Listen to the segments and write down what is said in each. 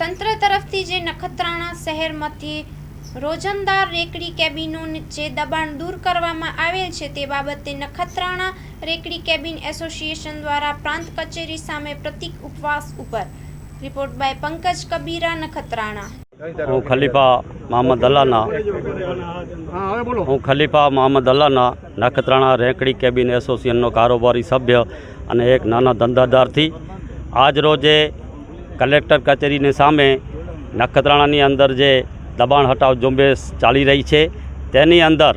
તંત્ર તરફથી જે નખત્રાણા શહેરમાંથી રોજંદાર રેકડી કેબિનો જે દબાણ દૂર કરવામાં આવેલ છે તે બાબતે નખત્રાણા રેકડી કેબિન એસોસિએશન દ્વારા પ્રાંત કચેરી સામે પ્રતિક ઉપવાસ ઉપર. Report by Pankaj Kabira Nakhatrana. હું ખલીફા મોહમ્મદ અલ્લાના હા હવે બોલો. હું ખલીફા મોહમ્મદ અલ્લાના નખત્રાણા રેકડી કેબિન એસોસિએશનનો કારોબારી સભ્ય અને એક નાના ધંધાદારથી આજ રોજે કલેક્ટર કચેરીની સામે નખત્રાણાની અંદર જે દબાણ હટાવ ઝુંબેશ ચાલી રહી છે, તેની અંદર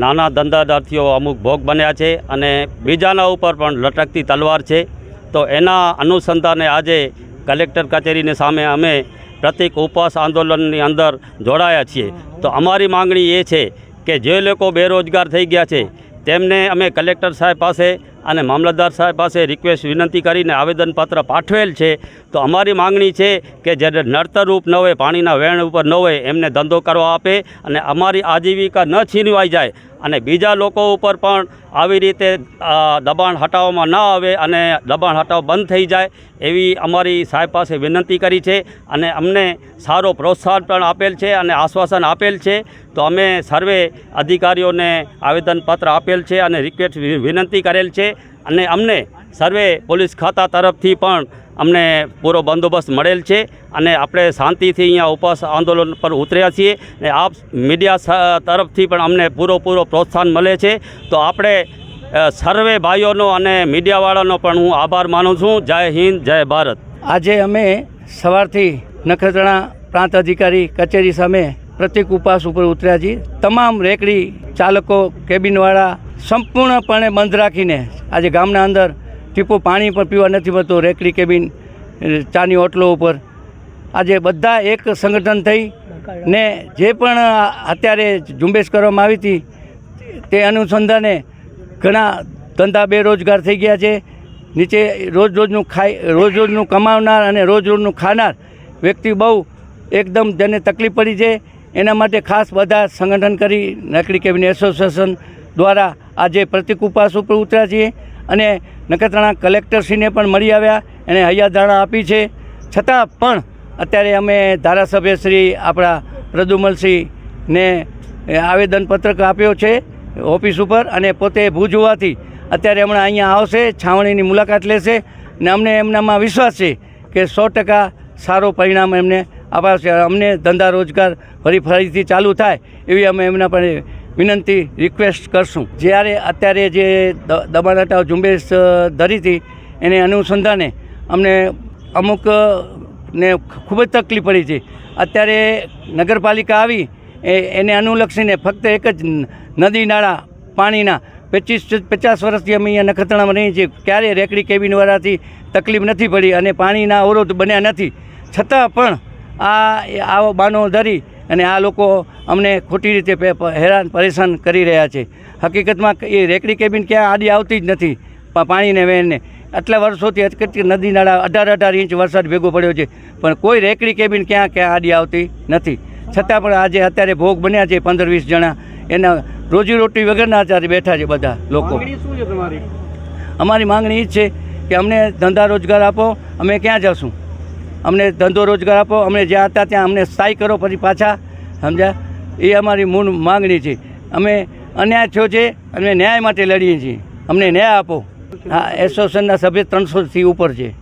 નાના ધંધાદારથીઓ અમુક ભોગ બન્યા છે અને બીજાના ઉપર પણ લટકતી તલવાર છે. તો એના અનુસંધાને આજે કલેક્ટર કચેરીની સામે અમે પ્રતિક ઉપવાસ આંદોલનની અંદર જોડાયા છીએ. તો અમારી માંગણી એ છે કે જે લોકો બેરોજગાર થઈ ગયા છે તેમને અમે કલેક્ટર સાહેબ પાસે અને મામલતદાર સાહેબ પાસે રિક્વેસ્ટ વિનંતી કરીને આવેદનપત્ર પાઠવેલ છે. તો અમારી માંગણી છે કે જ્યારે નડતરરૂપ ન હોય, પાણીના વેણ ઉપર ન હોય, એમને ધંધો કરવા આપે અને અમારી આજીવિકા ન છીનવાઈ જાય અને બીજા લોકો ઉપર પણ આવી રીતે દબાણ હટાવવામાં ન આવે અને દબાણ હટાવ બંધ થઈ જાય એવી અમારી સાહેબ પાસે વિનંતી કરી છે અને અમને સારો પ્રોત્સાહન પણ આપેલ છે અને આશ્વાસન આપેલ છે. તો અમે સર્વે અધિકારીઓને આવેદનપત્ર આપેલ છે અને રિક્વેસ્ટ વિનંતી કરેલ છે. અને અમને સર્વે પોલીસ ખાતા તરફથી પણ અમને પૂરો બંદોબસ્ત મળેલ છે અને આપણે શાંતિથી અહીંયા ઉપવાસ આંદોલન પર ઉતર્યા છીએ ને આપ મીડિયા તરફથી પણ અમને પૂરો પૂરો પ્રોત્સાહન મળે છે. તો આપણે સર્વે ભાઈઓનો અને મીડિયાવાળાનો પણ હું આભાર માનું છું. જય હિન્દ, જય ભારત. આજે અમે સવારથી નખત્રાણા પ્રાંત અધિકારી કચેરી સામે પ્રતિક ઉપવાસ ઉપર ઉતર્યા છીએ. તમામ રેકડી ચાલકો, કેબિનવાળા સંપૂર્ણપણે બંધ રાખીને આજે ગામના અંદર ટીપો પાણી પણ પીવા નથી મળતું, રેકડી કેબિન ચાની હોટલો ઉપર. આજે બધા એક સંગઠન થઈ ને જે પણ અત્યારે ઝુંબેશ કરવામાં આવી હતી, તે અનુસંધાને ઘણા ધંધા બેરોજગાર થઈ ગયા છે. નીચે રોજ રોજનું ખાઈ, રોજ રોજનું કમાવનાર અને રોજ રોજનું ખાનાર વ્યક્તિ બહુ એકદમ જેને તકલીફ પડી છે. એના માટે ખાસ બધા સંગઠન કરી નકરી કેબિન એસોસિએશન દ્વારા આજે પ્રતિક ઉપવાસ ઉપર ઉતર્યા છીએ અને નખત્રાણા કલેક્ટરશ્રીને પણ મળી આવ્યા, એને હૈયાધારણા આપી છે. છતાં પણ અત્યારે અમે ધારાસભ્ય શ્રી આપણા પ્રદુમલસિંહને આવેદનપત્રક આપ્યો છે ઓફિસ ઉપર અને પોતે ભુજ હોવાથી અત્યારે હમણાં અહીંયા આવશે, છાવણીની મુલાકાત લેશે ને અમને એમનામાં વિશ્વાસ છે કે સો ટકા સારો પરિણામ એમને અપાવશે અમને ધંધા રોજગાર ફરી ફરીથી ચાલુ થાય એવી અમે એમના પર વિનંતી રિક્વેસ્ટ કરશું. જ્યારે અત્યારે જે દબાણ હટાવ ઝુંબેશ ધરી હતી, એને અનુસંધાને અમને અમુક ને ખૂબ જ તકલીફ પડી છે. અત્યારે નગરપાલિકા આવી, એ, એને અનુલક્ષીને ફક્ત એક જ નદી નાળા પાણીના પચીસ, પચાસ વર્ષથી અમે અહીંયા નખત્રાણામાં રહીએ છીએ. ક્યારેય રેકડી કેબિનવાળાથી તકલીફ નથી પડી અને પાણીના અવરોધ બન્યા નથી. છતાં પણ આ આવો બાનો ધરી અને આ લોકો અમને ખોટી રીતે હેરાન પરેશાન કરી રહ્યા છે. હકીકતમાં એ રેકડી કેબિન ક્યાં આડી આવતી જ નથી. પાણીને વહેણને આટલા વર્ષોથી અટકતી નદી નાળા અઢાર અઢાર ઇંચ વરસાદ ભેગો પડ્યો છે. પણ કોઈ રેકડી કેબિન ક્યાં ક્યાં આડી આવતી નથી. છતાં પણ આજે અત્યારે ભોગ બન્યા છે પંદર વીસ જણા. એના રોજીરોટી વગરના અત્યારે બેઠા છે બધા લોકો. શું છે તમારી? અમારી માંગણી એ જ છે કે અમને ધંધા રોજગાર આપો અમે ક્યાં જશું? અમને ધંધો રોજગાર આપો, અમને જ્યાં હતા ત્યાં અમને સ્થાયી કરો, પછી પાછા, સમજ્યા? એ અમારી મૂળ માંગણી છે. અમે અન્યાય થયો છે, અમે ન્યાય માટે લડીએ છીએ. અમને ન્યાય આપો. હા, એસોસિએશનના સભ્ય ત્રણસોથી ઉપર છે.